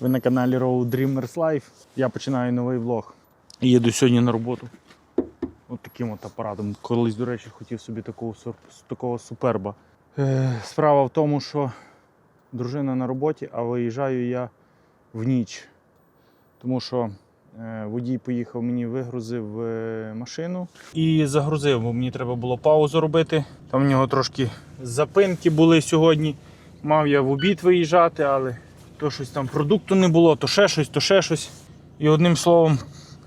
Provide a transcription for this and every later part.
Ви на каналі Road Dreamers Life. Я починаю новий влог. І Їду сьогодні на роботу. От таким от апаратом. Колись, до речі, хотів собі такого, такого суперба. Е, справа в тому, що дружина на роботі, а виїжджаю я в ніч. Тому що е, водій поїхав, мені вигрузив е, машину і загрузив, бо мені треба було паузу робити. Там в нього трошки запинки були сьогодні. Мав я в обід виїжджати, але то щось там продукту не було, то ще щось, то ще щось. І одним словом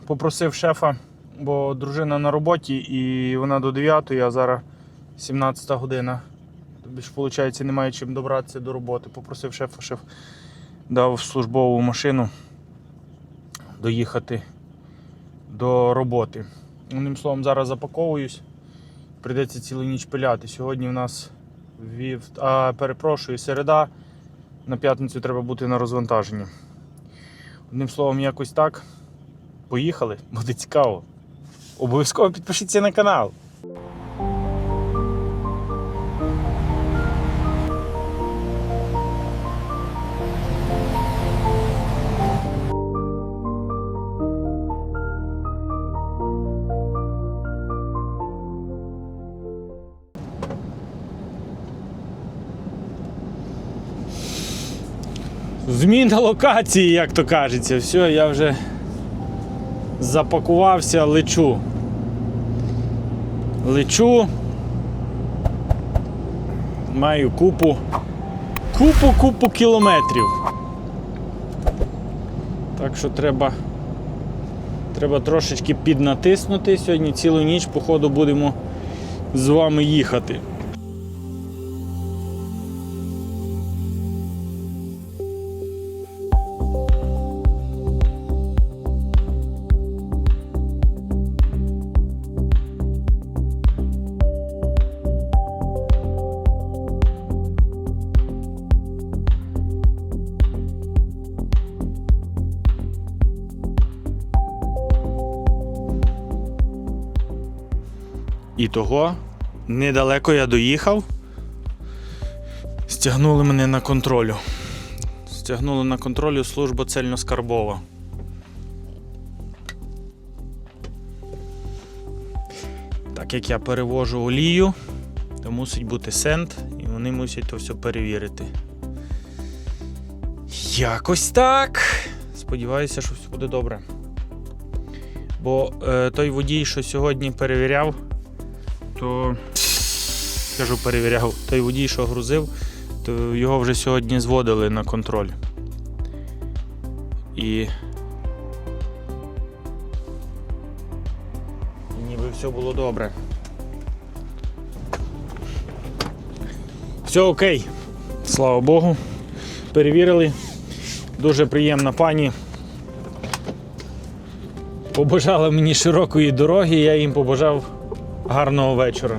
попросив шефа, бо дружина на роботі і вона до 9, а зараз 17 година. Тобі ж, виходить, немає чим добратися до роботи. Попросив шефа, шеф дав службову машину доїхати до роботи. Одним словом, зараз запаковуюсь. Прийдеться цілу ніч пиляти. Сьогодні в нас вів... а, перепрошую, середа. На п'ятницю треба бути на розвантаженні. Одним словом, якось так. Поїхали, буде цікаво. Обов'язково підпишіться на канал. Зміна локації, як то кажеться. Все, я вже запакувався, лечу. Лечу. Маю купу. Купу купу кілометрів. Так що треба. Треба трошечки піднатиснути. Сьогодні цілу ніч, походу, будемо з вами їхати. Того недалеко я доїхав. Стягнули мене на контролю. Стягнули на контролю служба цельноскарбова. Так як я перевожу олію, то мусить бути сент, і вони мусять то все перевірити. Якось так. Сподіваюся, що все буде добре. Бо е, той водій, що сьогодні перевіряв, то кажу, перевіряв, той водій, що грузив, то його вже сьогодні зводили на контроль. І ніби все було добре. Все окей. Слава Богу. Перевірили. Дуже приємна пані. Побажала мені широкої дороги, я їм побажав гарного вечора.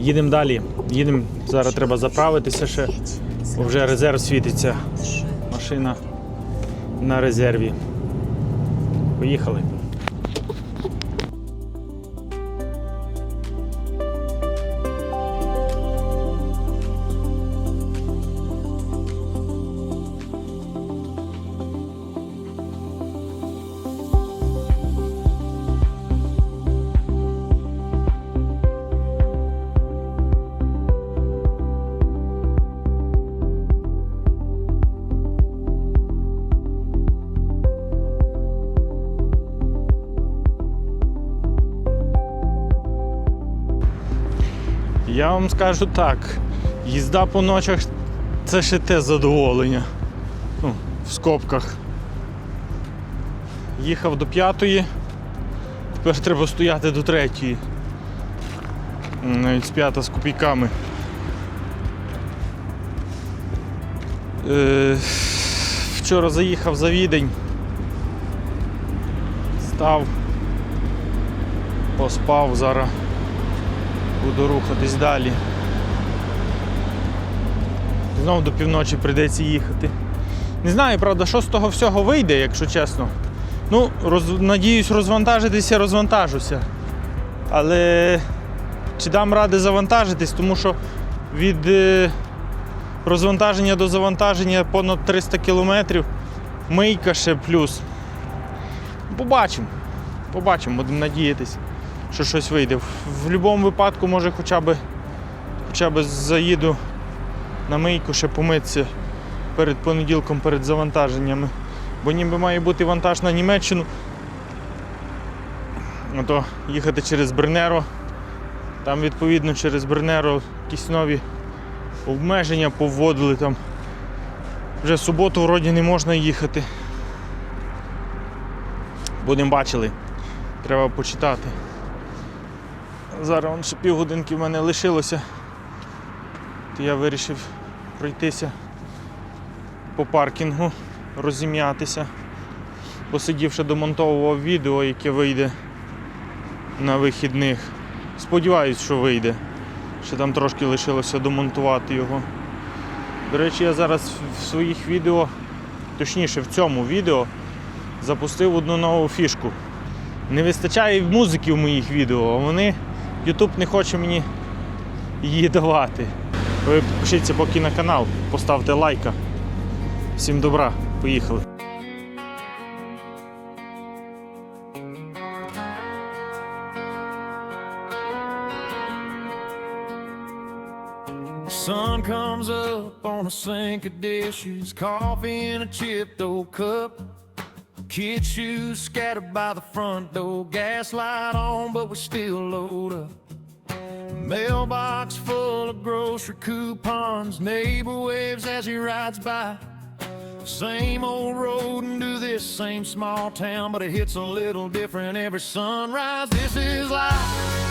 Їдемо далі. Їдемо. Зараз треба заправитися ще, вже резерв світиться. Машина на резерві. Поїхали. Я вам скажу так, їзда по ночах це ще те задоволення. Ну, в скобках. Їхав до п'ятої, тепер треба стояти до третьої. Навіть з п'ята з копійками. Е, вчора заїхав за відень. Став, поспав зараз буду рухатись далі. Знову до півночі прийдеться їхати. Не знаю, правда, що з того всього вийде, якщо чесно. Ну, роз... надіюсь, розвантажитися, розвантажуся. Але чи дам ради завантажитись, тому що від е, розвантаження до завантаження понад 300 кілометрів. мийка ще плюс. Побачимо. Побачимо, будемо надіятися, що щось вийде. В, будь-якому випадку, може, хоча б, хоча б заїду на мийку ще помитися перед понеділком, перед завантаженнями. Бо ніби має бути вантаж на Німеччину. А то їхати через Бернеро. Там відповідно через Бернеро якісь нові обмеження повводили там. Вже суботу вроді не можна їхати. Будемо бачили. Треба почитати. Зараз вон ще півгодинки в мене лишилося. То я вирішив пройтися по паркінгу, розім'ятися. Посидівши домонтовував відео, яке вийде на вихідних. Сподіваюсь, що вийде. Ще там трошки лишилося домонтувати його. До речі, я зараз в своїх відео, точніше в цьому відео, запустив одну нову фішку. Не вистачає музики в моїх відео, а вони YouTube не хоче мені її давати. Ви підпишіться поки на канал, поставте лайка. Всім добра, поїхали. Sun comes up on a sink of dishes, coffee in a chipped old cup. Kid shoes scattered by the front door, gas light on, but we still load up. Mailbox full of grocery coupons, neighbor waves as he rides by. Same old road into this same small town, but it hits a little different every sunrise. This is life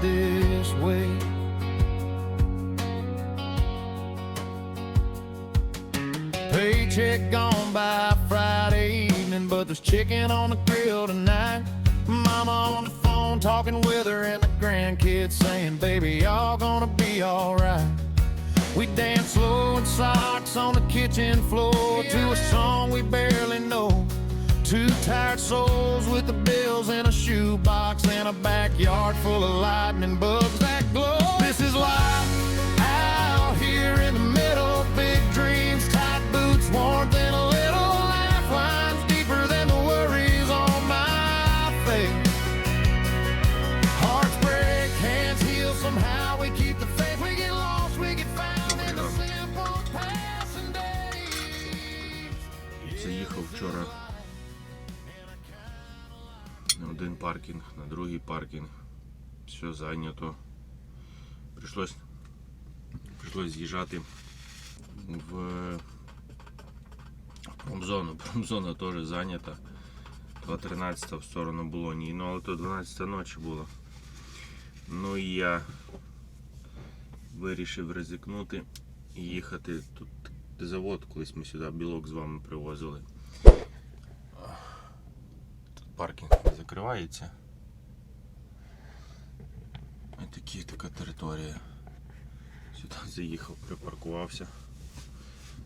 this way. Paycheck gone by Friday evening, but there's chicken on the grill tonight. Mama on the phone talking with her and the grandkids saying, Baby, y'all gonna be alright. We dance slow in socks on the kitchen floor to a song we barely know. Two tired souls with the bills in a shoebox and a backyard full of lightning bugs that glow. This is life out here in the middle. Big dreams, tight boots, warmth, and a прийшлось з'їжджати в промзону. Промзона теж зайнята. 2.13 в сторону Болонії. Ну, але то 12 ночі було. Ну і я вирішив ризикнути і їхати. Тут завод, колись ми сюди білок з вами привозили. Тут паркінг не закривається. Ось такі, така територія. Сюди заїхав, припаркувався.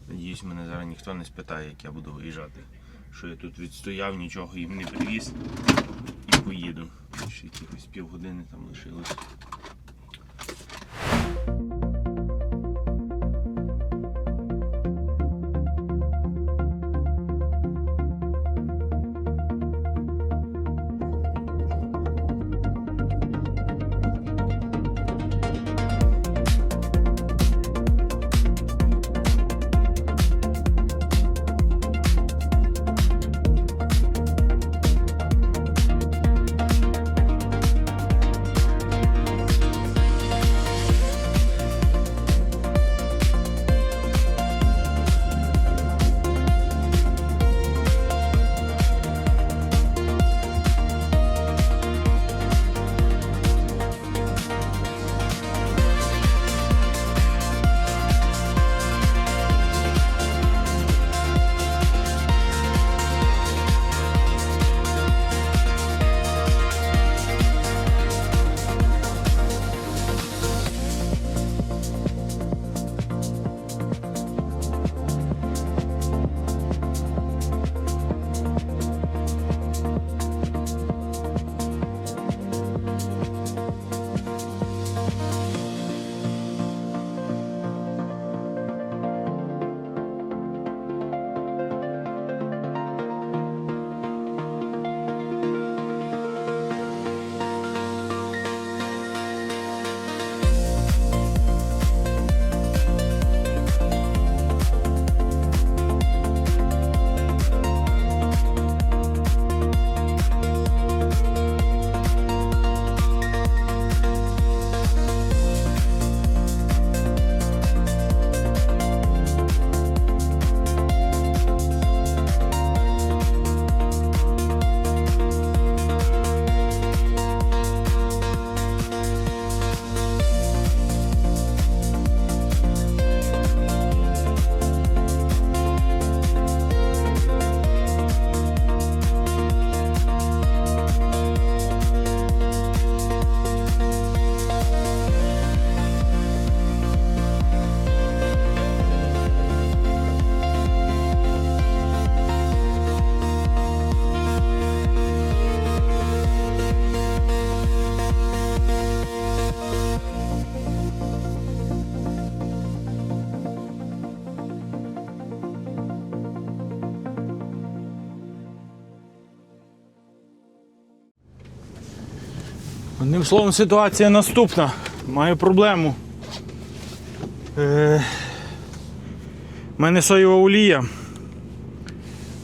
Надіюсь, мене зараз ніхто не спитає, як я буду виїжджати. Що я тут відстояв, нічого їм не привіз і поїду. Ще якихось півгодини там лишилось. Одним словом, ситуація наступна. Маю проблему. Е, У мене соєва олія.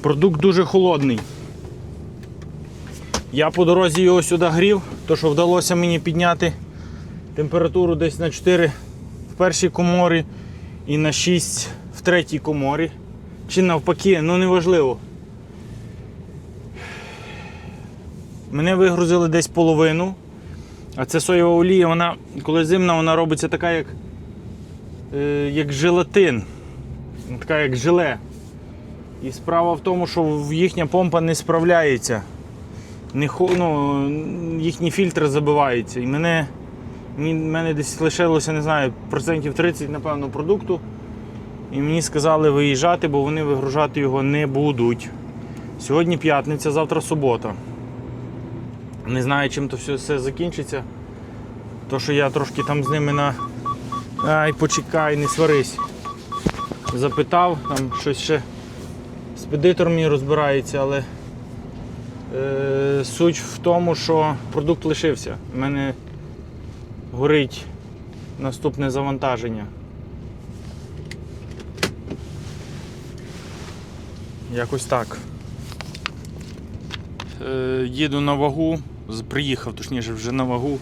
Продукт дуже холодний. Я по дорозі його сюди грів, то що вдалося мені підняти температуру десь на 4 в першій коморі і на 6 в третій коморі. Чи навпаки, ну неважливо. Мене вигрузили десь половину. А це соєва олія, вона, коли зимна, вона робиться така, як, е, як желатин. Така як желе. І справа в тому, що їхня помпа не справляється. Не, ну, їхні фільтри забиваються. І мене, мене десь лишилося, не знаю, процентів 30, напевно, продукту. І мені сказали виїжджати, бо вони вигружати його не будуть. Сьогодні п'ятниця, завтра субота. Не знаю, чим то все, все закінчиться. То, що я трошки там з ними на. Ай, почекай, не сварись. Запитав, там щось ще спедитор мені розбирається, але е, суть в тому, що продукт лишився. У мене горить наступне завантаження. Якось так. Е, їду на вагу, приїхав, точніше, вже на вагу.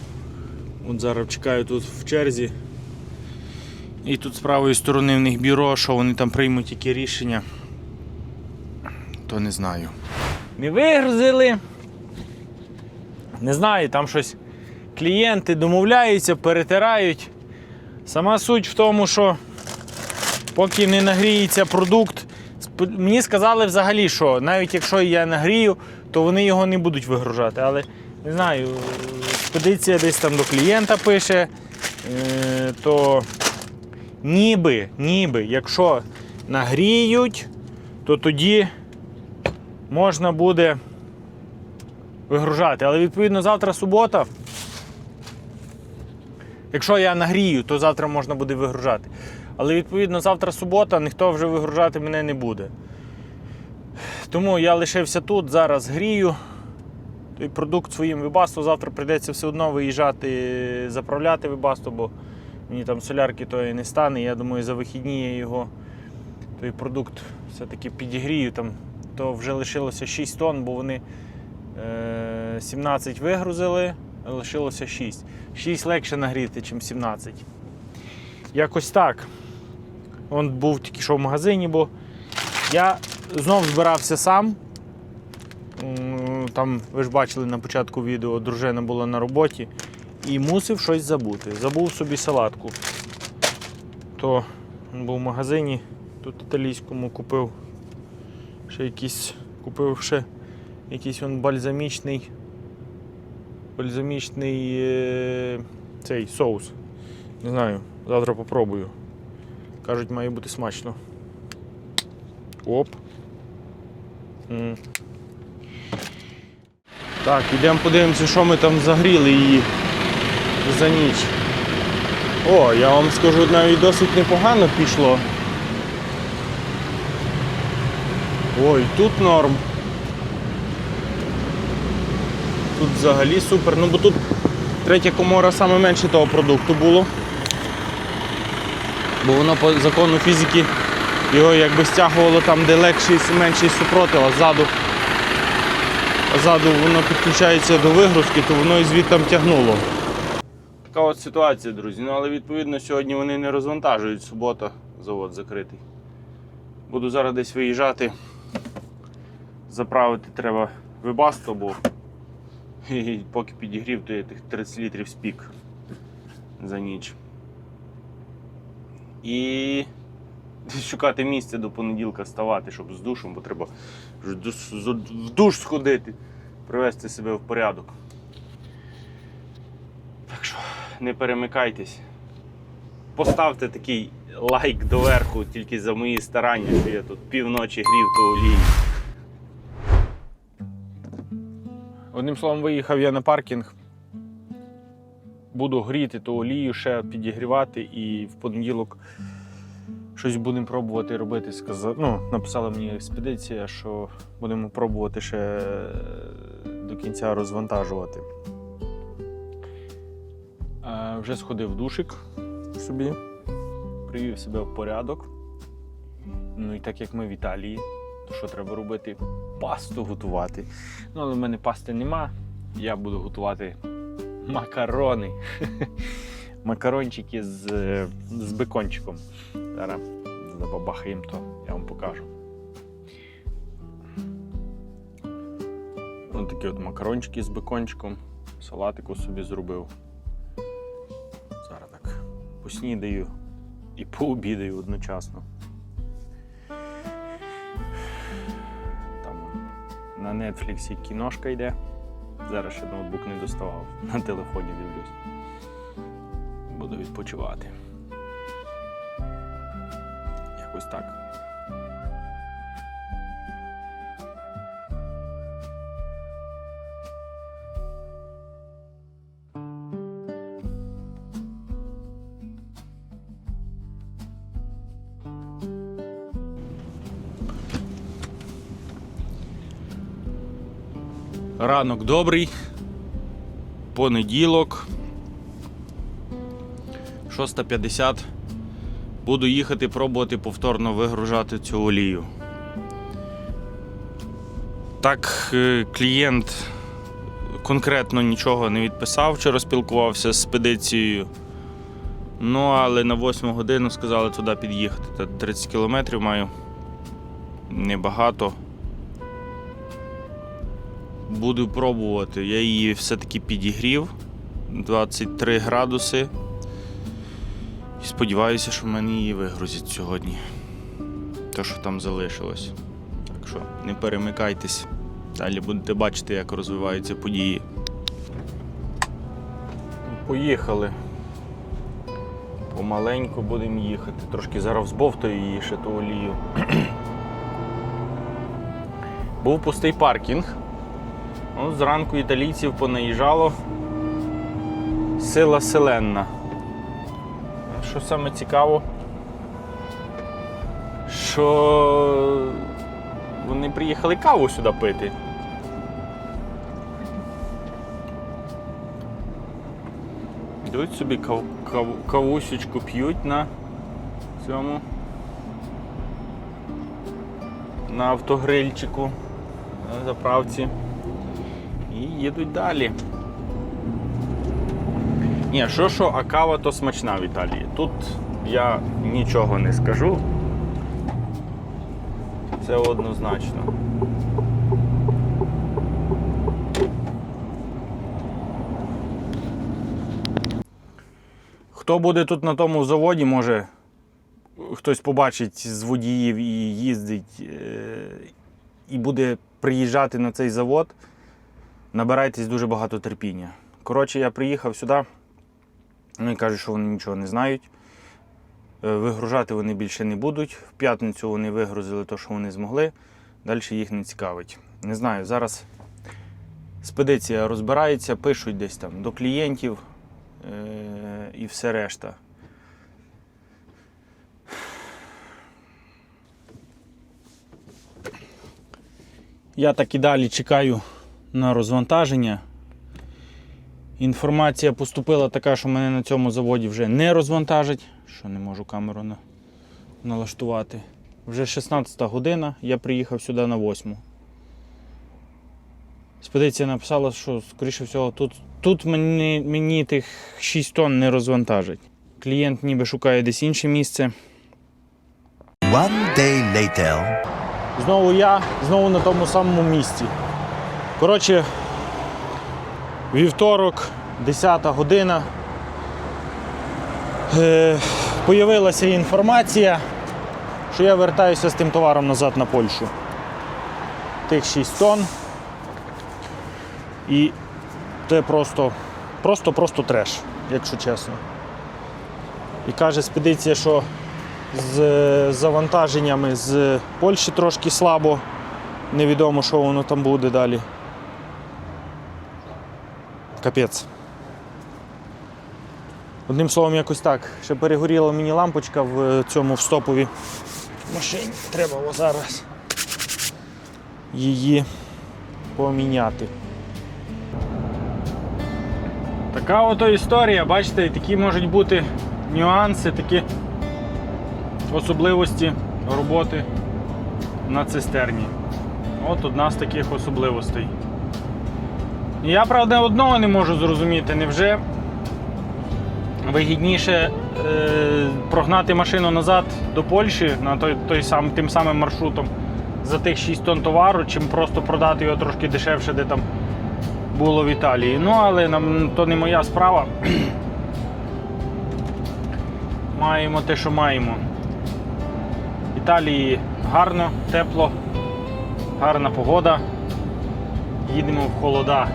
От зараз чекаю тут в черзі. І тут з правої сторони в них бюро, що вони там приймуть які рішення. То не знаю. Ми вигрузили. Не знаю, там щось клієнти домовляються, перетирають. Сама суть в тому, що поки не нагріється продукт, мені сказали взагалі, що навіть якщо я нагрію, то вони його не будуть вигружати. Але не знаю, експедиція десь там до клієнта пише, е, то ніби, ніби, якщо нагріють, то тоді можна буде вигружати. Але відповідно завтра субота. Якщо я нагрію, то завтра можна буде вигружати. Але відповідно завтра субота, ніхто вже вигружати мене не буде. Тому я лишився тут, зараз грію. Той продукт своїм вибасту. Завтра прийдеться все одно виїжджати, заправляти вибасту, бо мені там солярки тої не стане. Я думаю, за вихідні я його той продукт все-таки підігрію. Там, то вже лишилося 6 тонн, бо вони е, 17 вигрузили, лишилося 6. 6 легше нагріти, ніж 17. Якось так. Он був тільки що в магазині, бо я знов збирався сам. Там, ви ж бачили на початку відео, дружина була на роботі і мусив щось забути. Забув собі салатку. То був в магазині, тут італійському купив ще якийсь, купив ще якийсь он бальзамічний, бальзамічний е, цей соус. Не знаю, завтра попробую. Кажуть, має бути смачно. Оп. М. Так, ідемо подивимося, що ми там загріли її за ніч. О, я вам скажу, навіть досить непогано пішло. Ой, тут норм. Тут взагалі супер. Ну бо тут третя комора саме менше того продукту було. Бо воно по закону фізики його якби стягувало там, де легший менший супротив, а ззаду, ззаду воно підключається до вигрузки, то воно і звідти тягнуло. Така от ситуація, друзі. Ну але відповідно сьогодні вони не розвантажують. Субота, завод закритий. Буду зараз десь виїжджати. Заправити треба вибасто, бо і поки підігрів, то я тих 30 літрів спік за ніч. І шукати місце до понеділка ставати, щоб з душем, бо треба в душ сходити, привести себе в порядок. Так що не перемикайтесь. Поставте такий лайк доверху тільки за мої старання, що я тут півночі грів ту олію. Одним словом, виїхав я на паркінг. Буду гріти ту олію, ще підігрівати і в понеділок щось будемо пробувати робити. Сказа... Ну, написала мені експедиція, що будемо пробувати ще до кінця розвантажувати. Е, вже сходив душик собі, привів себе в порядок. Ну і так як ми в Італії, то що треба робити? Пасту готувати. Ну, але в мене пасти нема. Я буду готувати макарони. Макарончики з, е, з бекончиком. Зараз забабахаємо то, я вам покажу. Ось такі от макарончики з бекончиком. Салатику собі зробив. Зараз так поснідаю і пообідаю одночасно. Там на Netflix кіношка йде. Зараз ще ноутбук не доставав. На телефоні дивлюсь. Буду відпочивати. Якось так. Ранок добрий. Понеділок. 6.50. Буду їхати пробувати повторно вигружати цю олію. Так, е, клієнт конкретно нічого не відписав, чи розпілкувався з спедицією. Ну, але на 8 годину сказали туди під'їхати. 30 кілометрів маю. Небагато. Буду пробувати. Я її все-таки підігрів 23 градуси. І сподіваюся, що в мене її вигрузять сьогодні. Те, що там залишилось. Так що не перемикайтесь. Далі будете бачити, як розвиваються події. Поїхали. Помаленьку будемо їхати. Трошки зараз збовтаю її ще ту олію. Був пустий паркінг. Ну, зранку італійців понаїжджало. Сила селенна. Що саме цікаво, що вони приїхали каву сюди пити. Йдуть собі кав, кав, кавусечку п'ють на цьому. На автогрильчику на заправці. І їдуть далі. Ні, що що, а кава то смачна в Італії. Тут я нічого не скажу. Це однозначно. Хто буде тут на тому заводі, може хтось побачить з водіїв і їздить е, і буде приїжджати на цей завод, набирайтесь дуже багато терпіння. Коротше, я приїхав сюди. Вони кажуть, що вони нічого не знають. Е, Вигружати вони більше не будуть. В п'ятницю вони вигрузили те, що вони змогли. Далі їх не цікавить. Не знаю, зараз спедиція розбирається, пишуть десь там до клієнтів е- і все решта. Я так і далі чекаю на розвантаження. Інформація поступила така, що мене на цьому заводі вже не розвантажать, що не можу камеру на... налаштувати. Вже 16 година, я приїхав сюди на 8. Спедиція написала, що, скоріше всього, тут, тут мені, мені тих 6 тонн не розвантажать. Клієнт ніби шукає десь інше місце. One day later. Знову я, знову на тому самому місці. Коротше, вівторок, 10 година. Е, появилася інформація, що я вертаюся з тим товаром назад на Польщу. Тих 6 тонн. І це просто, просто, просто треш, якщо чесно. І каже спедиція, що з завантаженнями з Польщі трошки слабо. Невідомо, що воно там буде далі. Капець. Одним словом, якось так. Ще перегоріла мені лампочка в цьому в стопові машині. Треба о зараз її поміняти. Така ото історія, бачите, такі можуть бути нюанси, такі особливості роботи на цистерні. От одна з таких особливостей. Я, правда, одного не можу зрозуміти, невже вигідніше е, прогнати машину назад до Польщі на той, той сам, тим самим маршрутом за тих 6 тонн товару, чим просто продати його трошки дешевше, де там було в Італії. Ну, але нам то не моя справа. маємо те, що маємо. В Італії гарно, тепло, гарна погода. Їдемо в холода.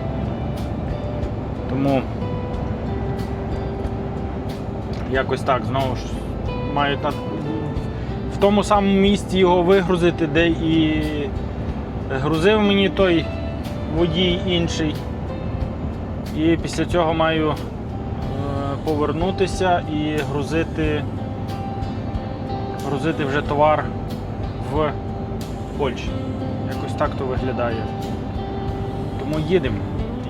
Тому якось так знову ж мають на... в тому самому місці його вигрузити, де і грузив мені той водій інший. І після цього маю е, повернутися і грузити, грузити вже товар в Польщі. Якось так то виглядає. Тому їдемо,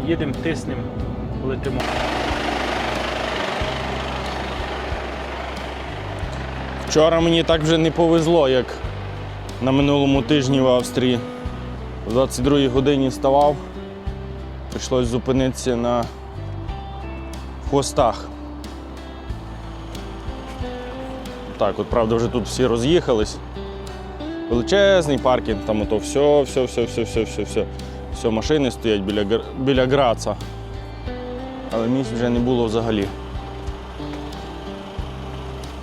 їдемо, тиснемо, летимо. Вчора мені так вже не повезло, як на минулому тижні в Австрії. В 22 годині вставав, прийшлось зупинитися на хвостах. Так, от правда, вже тут всі роз'їхались. Величезний паркінг, там ото все, все, все, все, все, все, все. Все, машини стоять біля, біля Граца. Але місць вже не було взагалі.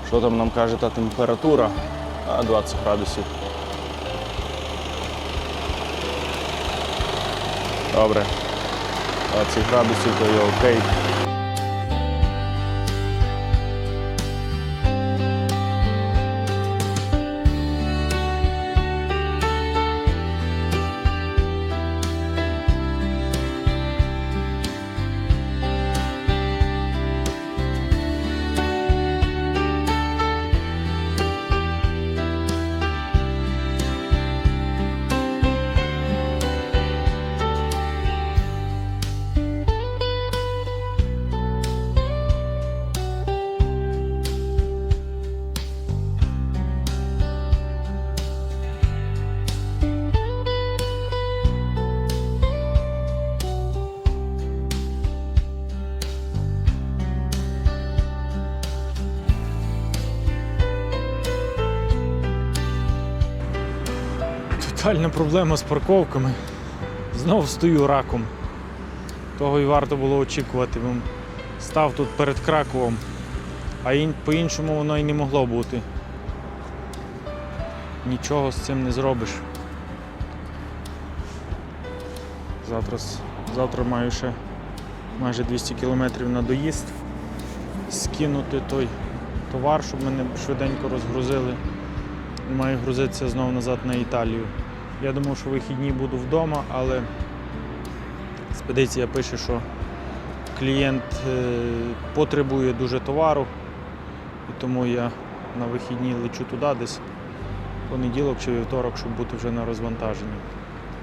Що там нам каже та температура? А, 20 градусів. Добре. 20 градусів, то є окей. Тотальна проблема з парковками. Знову стою раком. Того і варто було очікувати. Став тут перед Краковом, а по-іншому воно і не могло бути. Нічого з цим не зробиш. Завтра, завтра маю ще майже 200 кілометрів на доїзд. Скинути той товар, щоб мене швиденько розгрузили. Маю грузитися знову назад на Італію. Я думав, що вихідні буду вдома, але експедиція пише, що клієнт е, потребує дуже товару, і тому я на вихідні лечу туди десь в понеділок чи вівторок, щоб бути вже на розвантаженні.